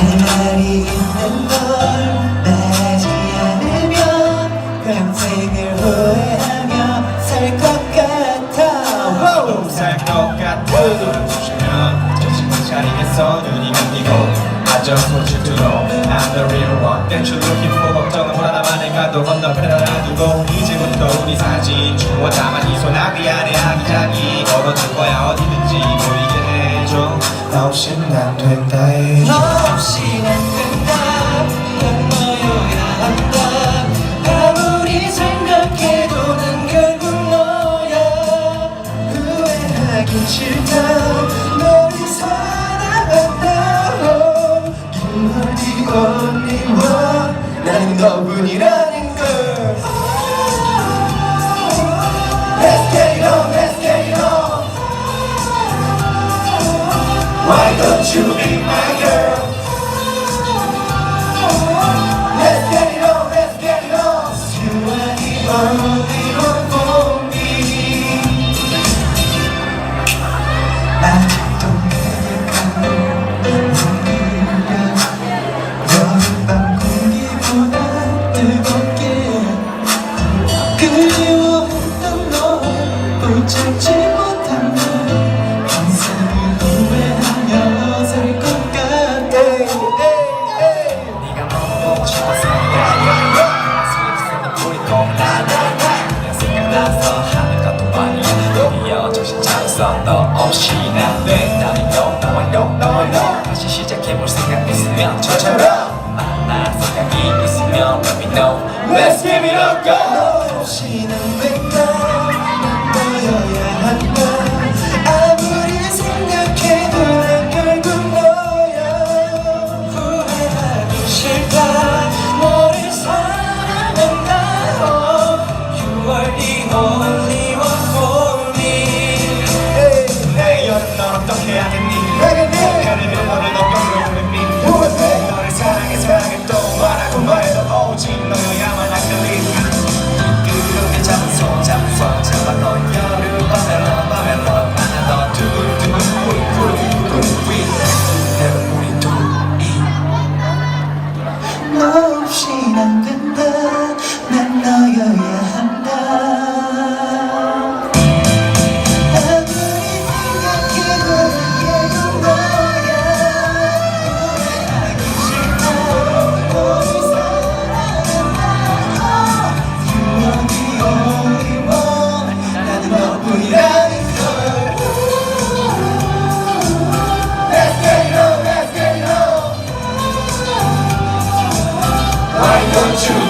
할 말이 있는 걸 말하지 않으면 평생을 후회하며 살 것 같아. 살것 같아 너를 주시면 정신을 차리겠어. 눈이 감기고 아저 소질투로 I'm the real one. you're looking for 걱정은 불안함만을 가도 건너편에 놔두고 이제부터 우리 사진 주워 담아 이 소나기 안에 아기자기. 걸어둘 거야? 어디든지 보이게 나 없이는 안 된다. 너 없이 난 된다. 넌 너여야 한다 아무리 생각해도 난 결국 너야. 후회하긴 싫다. 너를 사랑한다. 길머리 언니와 나는 너뿐이라 Why don't you be my girl? 너 없이 난돼 나는 너 너와 너 너와 너 다시 시작해볼 생각 있으면 저처럼 만날 생각이 있으면 let me know Let's Such a